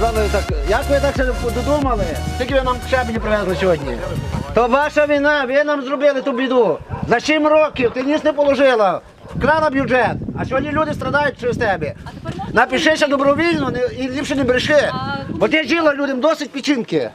ви так себе додумали? Скільки ви нам щебені привезли сьогодні? То ваша війна, ви нам зробили ту біду. За 7 років ти ніс не положила, вкрала бюджет, а сьогодні люди страдають через тебе. Напишися добровільно не- і ліпше не бреши. Бо ти жила людям досить печінки.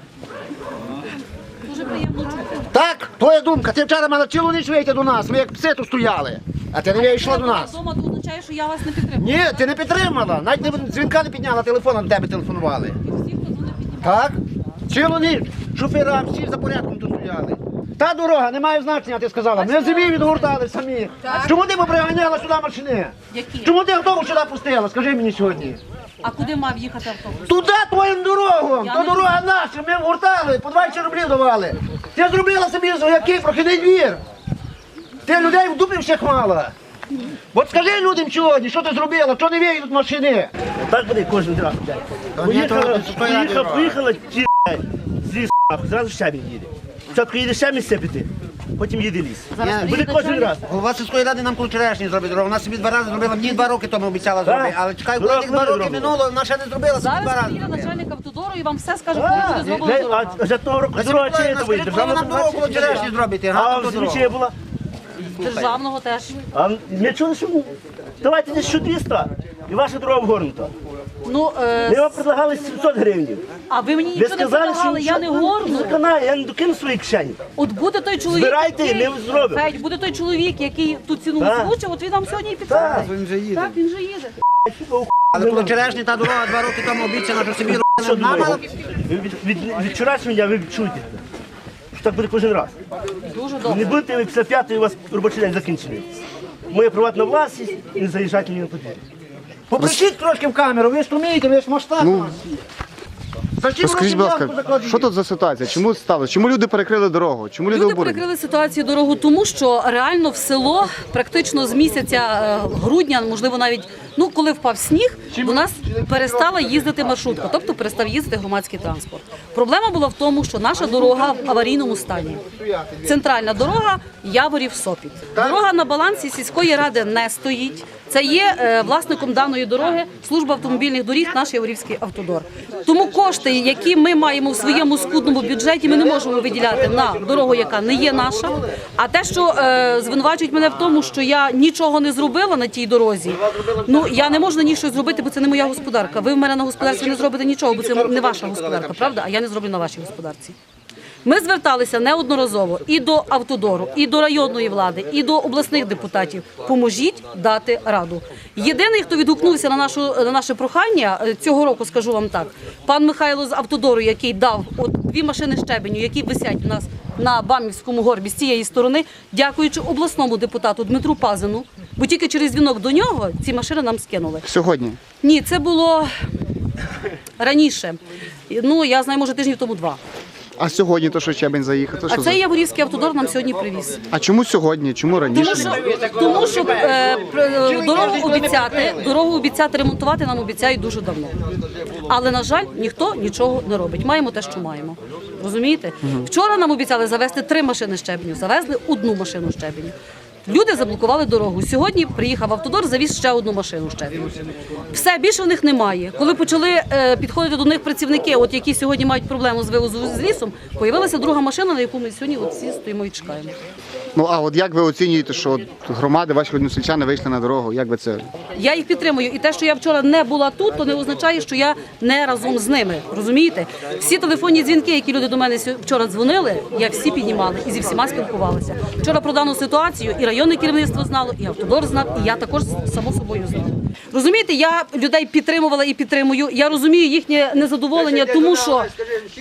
Дуже приємно. Так, твоя думка. Ти вчора мала цілу ніч вийти до нас. Ми як пси тут стояли. А ти не вийшла до нас. Вдома то означає, що я вас не підтримую. Ні, ти не підтримала. Навіть не дзвінка не підняла, телефоном тебе телефонували. Всі, хто дзвонив, піднімали. Так? Цілу ніч. Шофера всі за порядком тут стояли. Та дорога не має значення, ти сказала. Ми зимі відгортали самі. Чому ти поприганяла сюди машини? Які? Чому ти автобус сюди пустила? Скажи мені сьогодні. А куди мав їхати автобус? Туди твоїм дорогом. Я То не дорога наша, ми вгортали, по 20 рублів давали. Ти зробила собі який прохідний двір. Ти людей в дупі всіх мала. От скажи людям сьогодні, що ти зробила, що не виїдуть машини. Так буде кожен раз. Поїхала, поїхала, поїхала ті з лісу, нахуй, зразу щебінь їде. Спочатку їде щебінь сипити, потім їде ліс. Буде кожен раз. Голова сільської ради нам вчорашній зробить дорогу. Вона собі два рази зробила, мені два роки тому обіцяла зробити. Але чекай, коли тих два роки минуло, вона ще не зробила, собі два Зараз рази. приїде начальник автодору і вам все скаже, коли буде зроблено дорога. А вже того року дорога чи не буде? Скажіть, коли нам дорогу вчорашній зробити, А в була. Державного теж. А чули, що ну, давайте десь що 200, і ваша дорога вгорнута. Ну, е, Ми вам предлагали 700 гривень. а ви мені Ви нічого не сказали, що предлагали, я не горну. Виконаю, я не докину свої кишені. От буде той чоловік, Збирайте, який- ми зробимо. Федь, буде той чоловік, який ту ціну Так. озвучив, от він нам сьогодні і підтвердить. Так. Він вже їде. Так, він же їде. Але коли вчорашня та дорога два роки тому обіцяна, що собі Що нам мала? Ви від, від, від вчорашнього дня ви відчуєте. Що так буде кожен раз. Дуже Не добре. будете ви після п'ятої у вас робочий день закінчений. Моя приватна власність і не заїжджайте мені на подвір'я. Попишіть трошки в камеру, ви ж вмієте, ви ж масштаб. Ну, Скажіть, будь ласка, що тут за ситуація? Чому сталося? Чому люди перекрили дорогу? Чому люди Люди обурені? перекрили ситуацію дорогу, тому що реально в село практично з місяця е, грудня, можливо, навіть ну коли впав сніг, до нас перестала їздити маршрутка, тобто перестав їздити громадський транспорт. Проблема була в тому, що наша дорога в аварійному стані. Центральна дорога Яворів Сопіт. Дорога на балансі сільської ради не стоїть. Це є е, власником даної дороги служба автомобільних доріг, наш Яворівський автодор. Тому кошти, які ми маємо в своєму скудному бюджеті, ми не можемо виділяти на дорогу, яка не є наша. А те, що е, звинувачують мене в тому, що я нічого не зробила на тій дорозі, ну я не можу щось зробити, бо це не моя господарка. Ви в мене на господарстві не зробите нічого, бо це не ваша господарка, правда? А я не зроблю на вашій господарці. Ми зверталися неодноразово і до автодору, і до районної влади, і до обласних депутатів. Поможіть дати раду. Єдиний, хто відгукнувся на нашу на наше прохання е, цього року, скажу вам так, пан Михайло з автодору, який дав от дві машини щебеню, які висять у нас на Бамівському горбі з цієї сторони, дякуючи обласному депутату Дмитру Пазину, бо тільки через дзвінок до нього ці машини нам скинули. Сьогодні. Ні, це було раніше. Ну я знаю, може тижнів тому два. А сьогодні то, що Чебень заїхав, то А що цей за... Яворівський автодор нам сьогодні привіз. А чому сьогодні? Чому раніше? Тому що, тому що е, пр- е, дорогу обіцяти, дорогу обіцяти ремонтувати нам обіцяють дуже давно. Але на жаль, ніхто нічого не робить. Маємо те, що маємо. Розумієте? Вчора нам обіцяли завести три машини щебеню, завезли одну машину щебеню. Люди заблокували дорогу. Сьогодні приїхав автодор, завіз ще одну машину щебеню. Все більше в них немає. Коли почали е, підходити до них працівники, от які сьогодні мають проблему з вивозу з лісом, появилася друга машина, на яку ми сьогодні от всі стоїмо і чекаємо. Ну а от як ви оцінюєте, що громади, ваші односельчани вийшли на дорогу? Як ви це? Я їх підтримую. І те, що я вчора не була тут, то не означає, що я не разом з ними. Розумієте? Всі телефонні дзвінки, які люди до мене вчора дзвонили, я всі піднімала і зі всіма спілкувалася. Вчора про дану ситуацію і районне керівництво знало, і автодор знав, і я також само собою знала. Розумієте, я людей підтримувала і підтримую. Я розумію їхнє незадоволення, тому що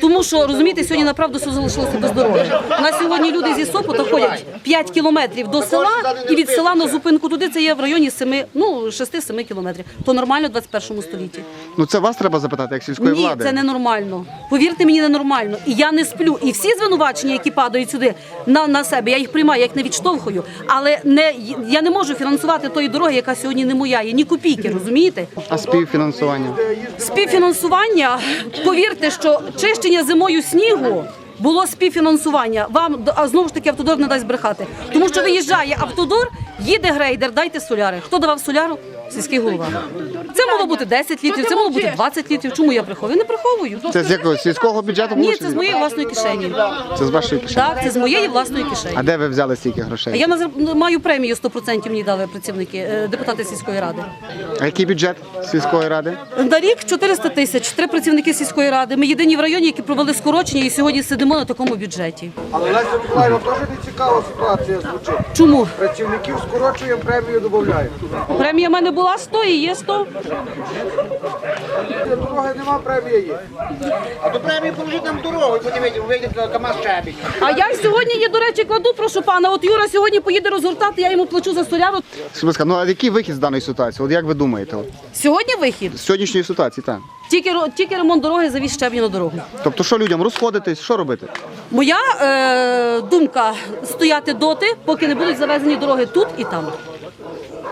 тому що розумієте, сьогодні направду все залишилося без дороги. У нас сьогодні люди зі Сопота ходять 5 кілометрів до села, і від села на зупинку туди це є в районі 7, ну 6-7 кілометрів. То нормально в 21 столітті. Ну це вас треба запитати, як сільської Ні, влади. це ненормально. Повірте мені, ненормально. І я не сплю. І всі звинувачення, які падають сюди на, на себе, я їх приймаю, як не відштовхую. Але не я не можу фінансувати тої дороги, яка сьогодні не моя. Є ні копійки, розумієте? А співфінансування? Співфінансування, повірте, що чищення зимою снігу. Було співфінансування. Вам а знову ж таки автодор не дасть брехати. Тому що виїжджає автодор, їде грейдер, дайте соляри. Хто давав соляру? Сільський голова. Це могло бути 10 літрів, це могло бути 20 літрів. Чому я приховую? Не приховую. Це з якого сільського бюджету Ні, це з моєї власної кишені. це з вашої кишені? Так, це з моєї власної кишені. А де ви взяли стільки грошей? Я назар- маю премію 100% мені дали працівники, е, депутати сільської ради. А який бюджет сільської ради? На рік 400 тисяч, три працівники сільської ради. Ми єдині в районі, які провели скорочення і сьогодні сидимо на такому бюджеті. Але Леся Миколаївна теж не цікава ситуація звучить. Чому? Працівників скорочуємо, премію додаємо. Премія в мене була 100 і є 100. Для дороги нема, премія. А то премію положіть нам дорогу, і потім вийде КАМАЗ щебінь. А я сьогодні є, до речі, кладу, прошу пана. От Юра сьогодні поїде розгортати, я йому плачу за соляну. Скажіть, будь ласка, ну а який вихід з даної ситуації? От як ви думаєте? От, Сьогодні вихід. з сьогоднішньої ситуації, так. Тільки, ро- тільки ремонт дороги завіз щебні на дорогу. Тобто, що людям розходитись, що робити? Моя е, думка стояти доти, поки не будуть завезені дороги тут і там.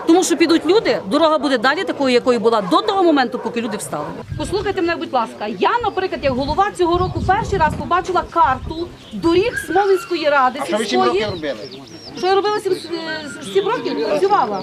Тому що підуть люди, дорога буде далі такою, якою була до того моменту, поки люди встали. Послухайте мене, будь ласка. Я, наприклад, як голова цього року перший раз побачила карту доріг Смолинської ради Що ви чим роки робили? Що я робила сім, е, сім років? Працювала.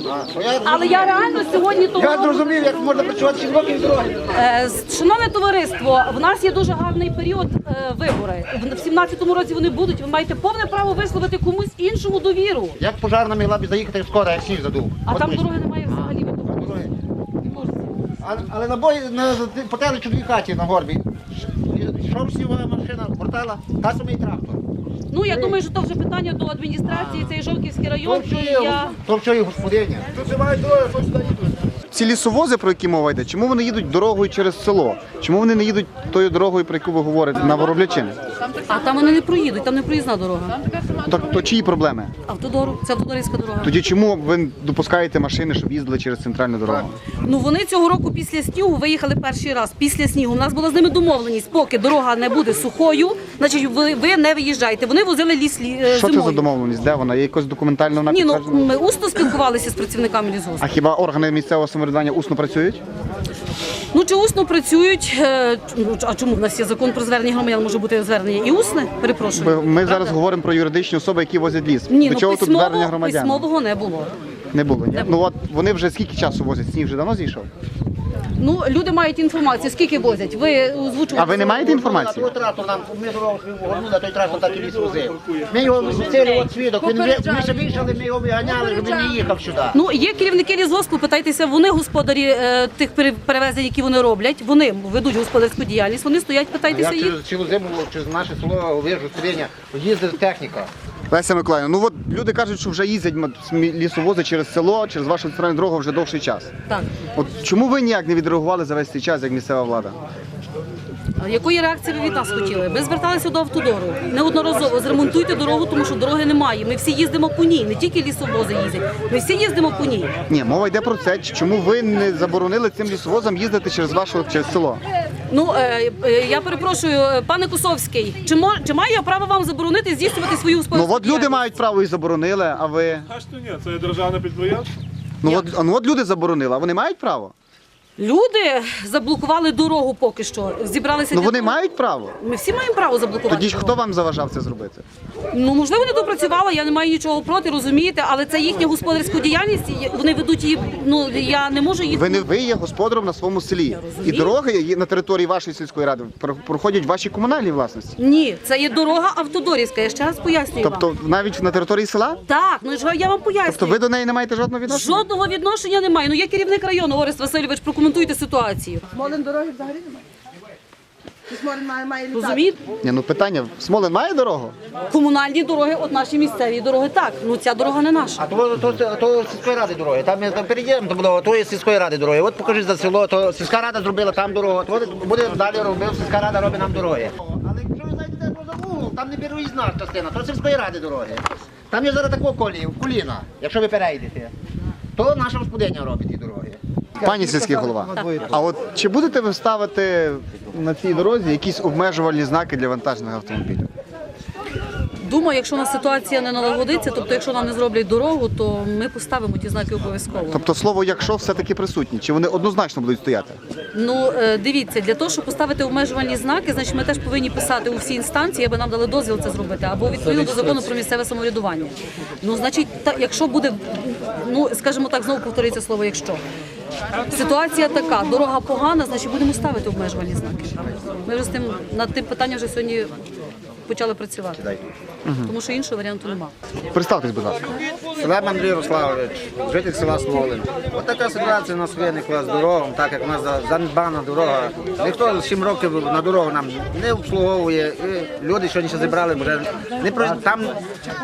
Але я реально сьогодні того Я зрозумів, як можна працювати 7 років з дороги. Е, Шановне товариство, в нас є дуже гарний період е, вибори. В- В 17-му році вони будуть. Ви маєте повне право висловити комусь іншому довіру. Як пожарна могла б заїхати скоро, як сніг задув? А От там ми- дороги немає взагалі. ви Дороги. А- Але на бої на по телечу дві хаті на горбі. Йшов снігова машина, вертала, та самий трактор. Ну я думаю, що то вже питання до адміністрації, цей Жовківський район. що І я то що є господиня. Тут немає дороги, хоч сюди їдуть. Ці лісовози, про які мова йде, чому вони їдуть дорогою через село? Чому вони не їдуть тою дорогою, про яку ви говорите, на Вороблячин? а там вони не проїдуть, там не проїзна дорога. То, то чиї проблеми? Автодору, це автодорівська дорога. Тоді чому ви допускаєте машини, щоб їздили через центральну дорогу? Ну вони цього року після снігу виїхали перший раз. Після снігу у нас була з ними домовленість. Поки дорога не буде сухою, значить ви, ви не виїжджаєте. Вони возили ліс лі, е, Що це зимою. за домовленість? Де вона? Є якось документально вона Ні, ну підтверджена? ми усно спілкувалися з працівниками лісгоспу. А хіба органи місцевого самоврядування усно працюють? Ну чи усно працюють? е, ну, А чому в нас є закон про звернення громадян? Може бути звернення і усне? Перепрошую. Ми, Правда? зараз говоримо про юридичні особи, які возять ліс. Ні, До ну чого тут звернення громадян? письмового не було. Не було. Ні? Ну от вони вже скільки часу возять? Сніг вже давно зійшов? Ну люди мають інформацію, скільки возять. Ви озвучуєте. А ви не маєте інформації? Той трактор нам, ми дорогу горнули, той трактор так і ліс возив. Ми його цілий от свідок, він, ви- ми ще вийшли, ми його виганяли, щоб він не їхав сюди. Ну, є керівники лісгоспу, питайтеся, вони господарі е, тих пере- перевезень, які вони роблять. Вони ведуть господарську діяльність, вони стоять, питайтеся Я їх. через цілу зиму через наше село вижу стріння, їздить техніка. Леся Миколаївна, ну от люди кажуть, що вже їздять лісовози через село, через вашу центральну дорогу вже довший час. Так. От чому ви ніяк не відреагували за весь цей час, як місцева влада? А Якої реакції ви від нас хотіли? Ми зверталися до автодору. Неодноразово зремонтуйте дорогу, тому що дороги немає. Ми всі їздимо по ній, не тільки лісовози їздять. Ми всі їздимо по ній. Ні, мова йде про це. Чому ви не заборонили цим лісовозам їздити через ваше через село? Ну е, е, я перепрошую, е, пане Кусовський, чи мо чи маю я право вам заборонити здійснювати свою Ну господарську от люди діяльність? мають право і заборонили, а ви. А що ні, це державне підприємство. Ну от, а ну от люди заборонили, а вони мають право? Люди заблокували дорогу поки що. Зібралися. Ну для вони того- мають право. Ми всі маємо право заблокувати. Тоді ж дорогу. хто вам заважав це зробити? Ну можливо не допрацювала. Я не маю нічого проти, розумієте, але це їхня господарська діяльність. і Вони ведуть її. Ну я не можу їх. Ви не ви є господарем на своєму селі. І дороги є на території вашої сільської ради про- проходять в вашій комунальній власності. Ні, це є дорога автодорівська. Я ще раз пояснюю вам. Тобто навіть на території села? Так, ну ж я вам пояснюю. Тобто ви до неї не маєте жодного відношення? Жодного відношення немає. Ну є керівник району, Орес Васильович, прокоментуйте ситуацію. Смолин дороги взагалі немає. Смолин має, має літати? Розумієте? Ні, ну питання: Смолин має дорогу? Комунальні дороги, от наші місцеві дороги, так. Ну ця дорога не наша. А то, то, то, то сільської ради дороги. Там ми там перейдемо, то було, то є сільської ради дороги. От покажіть за село, то сільська рада зробила там дорогу, то буде далі робив, сільська рада робить нам дороги. Але якщо ви знайдете за вугол, там не беруїзна частина, то сільської ради дороги. Там є зараз такого колі, коліна, якщо ви перейдете. То наша господиня робить. Пані сільський голова. А от чи будете ви ставити на цій дорозі якісь обмежувальні знаки для вантажних автомобілів? Думаю, якщо у нас ситуація не налагодиться, тобто якщо нам не зроблять дорогу, то ми поставимо ті знаки обов'язково. Тобто слово якщо все-таки присутні, чи вони однозначно будуть стояти? Ну е, дивіться, для того, щоб поставити обмежувальні знаки, значить ми теж повинні писати у всі інстанції, аби нам дали дозвіл це зробити, або відповідно до закону про місцеве самоврядування. Ну, значить, та, якщо буде, ну скажімо так, знову повторюється слово, якщо. Ситуація така, дорога погана, значить будемо ставити обмежувальні знаки. Ми вже з тим над тим питанням вже сьогодні почали працювати. Тому що іншого варіанту немає. Представтесь, будь ласка. Селеб Андрій Руславович, житель села Смолин. Ось така ситуація у нас виникла з дорогом, так як у нас за- занедбана дорога. Ніхто з 7 років на дорогу нам не обслуговує. І люди сьогодні ще зібрали, вже не про- там,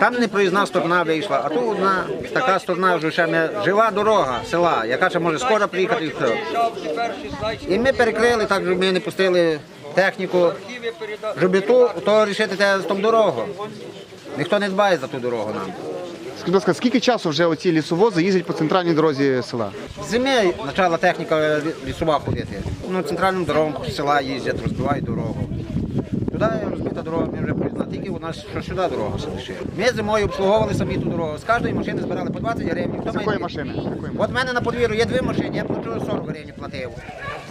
там не проїзна сторона вийшла, а тут одна така сторона вже ще не жива дорога села, яка ще може скоро приїхати. І, все. і ми перекрили, так щоб ми не пустили техніку, щоб ту, то рішити те з тому дорогу. Ніхто не дбає за ту дорогу нам. Скажіть, будь ласка, скільки часу вже оці лісовози їздять по центральній дорозі села? Зимі почала техніка лісова ходити. Ну, центральним дорогам села їздять, розбивають дорогу. Туди розбита дорога, ми вже признали, тільки у нас що сюди дорога ще. Ми зимою обслуговували самі ту дорогу. З кожної машини збирали по 20 гривень. Хто З має якої дві? машини? З якої От в мене на подвір'ю є дві машини, я плачу 40 гривень платив.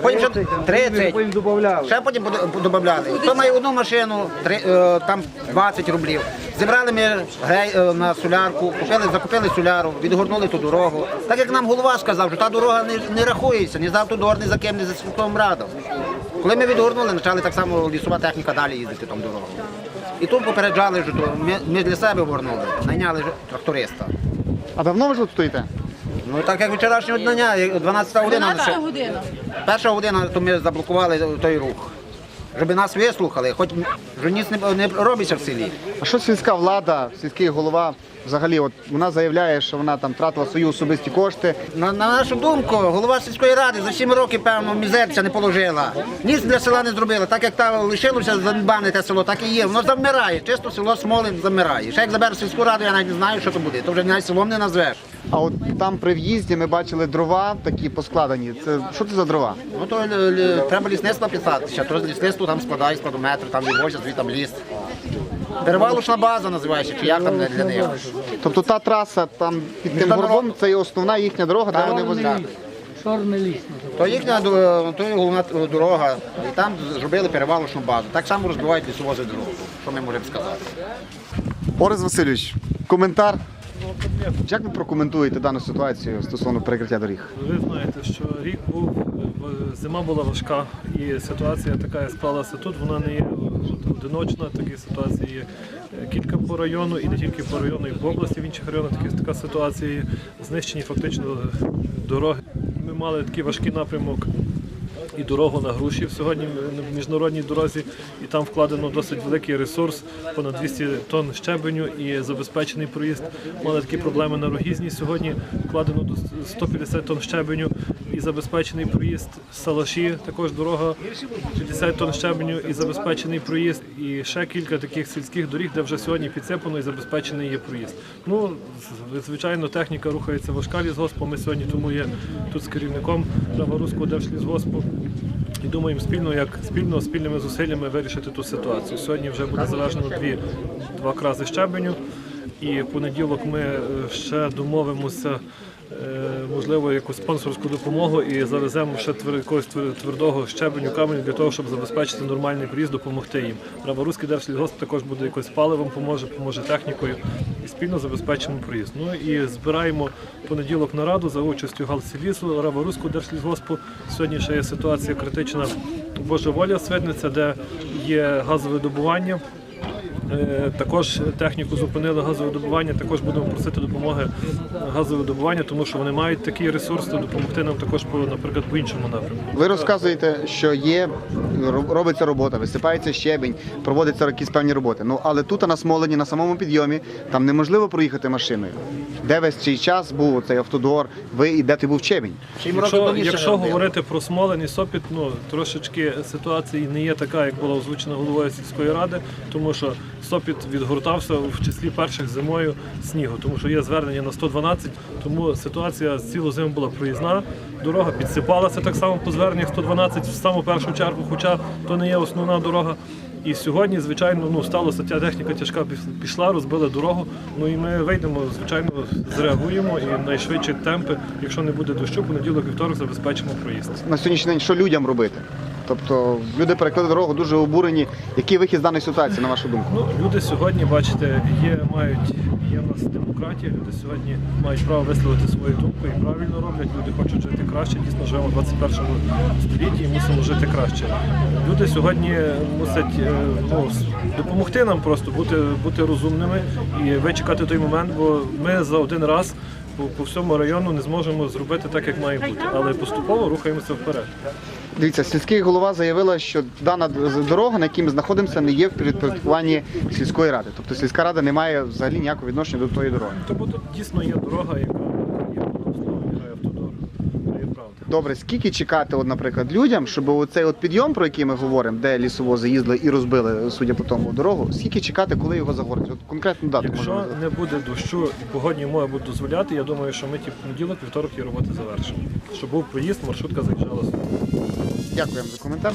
Потім ще 30. Потім додавали. Ще потім додавали. Хто має одну машину, три, е, там 20 рублів. Зібрали ми грей, е, на солярку, купили, закупили соляру, відгорнули ту дорогу. Так як нам голова сказав, що та дорога не, не рахується, ні за автодор, ні за ким, ні за світовим радом. Коли ми відгорнули, почали так само лісова техніка далі їздити там дорогу. І тут попереджали, що то ми, ми для себе горнули, найняли тракториста. А давно ви ж тут стоїте? Ну так як вчорашнього дня, 12 година. 12 година. Перша година, то ми заблокували той рух. Щоб нас вислухали, хоч вже ніц не, не робиться в селі. А що сільська влада, сільський голова взагалі, от вона заявляє, що вона там втратила свої особисті кошти. На, на нашу думку, голова сільської ради за 7 років, певно, мізерця не положила. Ніц для села не зробила. Так як та лишилося занедбане те село, так і є. Воно завмирає. Чисто село Смолин завмирає. Ще як забереш сільську раду, я навіть не знаю, що то буде. То вже навіть селом не назвеш. А от там при в'їзді ми бачили дрова такі поскладені. Це що це за дрова? Ну то л- л- треба лісництво писати. Ще то лісництво там складають складометр, там вивозять звідти ліс. Перевалушна база називається, чи як там для- для них. Тобто та траса там під тим горбом, це є основна їхня дорога, де вони возять. То їхня то є головна дорога, і там зробили перевалочну базу. Так само розбивають лісовози дорогу. Що ми можемо сказати? Орес Васильович, коментар. Як ви прокоментуєте дану ситуацію стосовно перекриття доріг? Ви знаєте, що рік був, зима була важка, і ситуація така, склалася тут, вона не є одиночна, такі ситуації є кілька по району, і не тільки по району, і по області, в інших районах такі, така ситуація. Знищені фактично дороги. Ми мали такий важкий напрямок і дорогу на Грушів сьогодні на міжнародній дорозі, і там вкладено досить великий ресурс, понад 200 тонн щебеню і забезпечений проїзд. Мали такі проблеми на Рогізні. Сьогодні вкладено до 150 тонн щебеню забезпечений проїзд. Салаші також дорога 50 тонн щебеню і забезпечений проїзд. І ще кілька таких сільських доріг, де вже сьогодні підсипано і забезпечений є проїзд. Ну, звичайно, техніка рухається важка лісгоспу. Ми сьогодні тому є тут з керівником Праворуського держлісгоспу. І думаємо спільно, як спільно спільними зусиллями вирішити ту ситуацію. Сьогодні вже буде завершено дві два крази щебеню. І в понеділок ми е, ще домовимося, можливо, якусь спонсорську допомогу і завеземо ще якогось твердого щебеню каменю для того, щоб забезпечити нормальний проїзд, допомогти їм. Праворуський держлісгосп також буде якось паливом, поможе, поможе технікою і спільно забезпечимо проїзд. Ну і збираємо понеділок нараду за участю Галсілісу, Раворуського держлісгоспу. Сьогодні ще є ситуація критична Божа воля Свидниця, де є газове добування. Е, Також техніку зупинили газове добування. Також будемо просити допомоги газове добування, тому що вони мають такий ресурс, то допомогти нам також по, наприклад, по іншому напрямку. Ви розказуєте, що є робиться робота, висипається щебень, проводяться якісь певні роботи. Ну але тут на Смолені, на самому підйомі, там неможливо проїхати машиною. Де весь цей час був цей автодор, ви і де ти був щебень? Сім Якщо, якщо говорити про Смолин і Сопіт, ну трошечки ситуація не є така, як була озвучена головою сільської ради, тому що Сопіт відгортався в числі перших зимою снігу, тому що є звернення на 112, тому ситуація цілу зиму була проїзна. Дорога підсипалася так само по зверненнях 112 в саму першу чергу, хоча то не є основна дорога. І сьогодні, звичайно, ну сталося ця техніка тяжка піш- пішла, розбила дорогу. Ну і ми вийдемо, звичайно, зреагуємо і найшвидші темпи, якщо не буде дощу, понеділок, вівторок забезпечимо проїзд. На сьогоднішній день що людям робити? Тобто люди перекрили дорогу дуже обурені. Який вихід з даної ситуації, на вашу думку? Ну, люди сьогодні, бачите, є, мають, є в нас демократія, люди сьогодні мають право висловити свою думку і правильно роблять. Люди хочуть жити краще. Дійсно, живемо в 21 столітті і мусимо жити краще. Люди сьогодні мусять е, ну, допомогти нам просто бути, бути розумними і вичекати той момент, бо ми за один раз. По, по всьому району не зможемо зробити так, як має бути, але поступово рухаємося вперед. Дивіться, сільський голова заявила, що дана дорога, на якій ми знаходимося, не є в підпорядкуванні сільської ради. Тобто сільська рада не має взагалі ніякого відношення до тої дороги. Тому тут дійсно є дорога, яка є вона обслуговує автодор. Це є правда. Добре, скільки чекати, от, наприклад, людям, щоб оцей от підйом, про який ми говоримо, де лісовози їздили і розбили, судя по тому, дорогу, скільки чекати, коли його загорять? От конкретну дату Якщо можна не буде дощу і погодні умови будуть дозволяти, я думаю, що ми ті понеділок, вівторок і роботи завершимо. Щоб був проїзд, маршрутка заїжджала сюди. Дякуємо за коментар.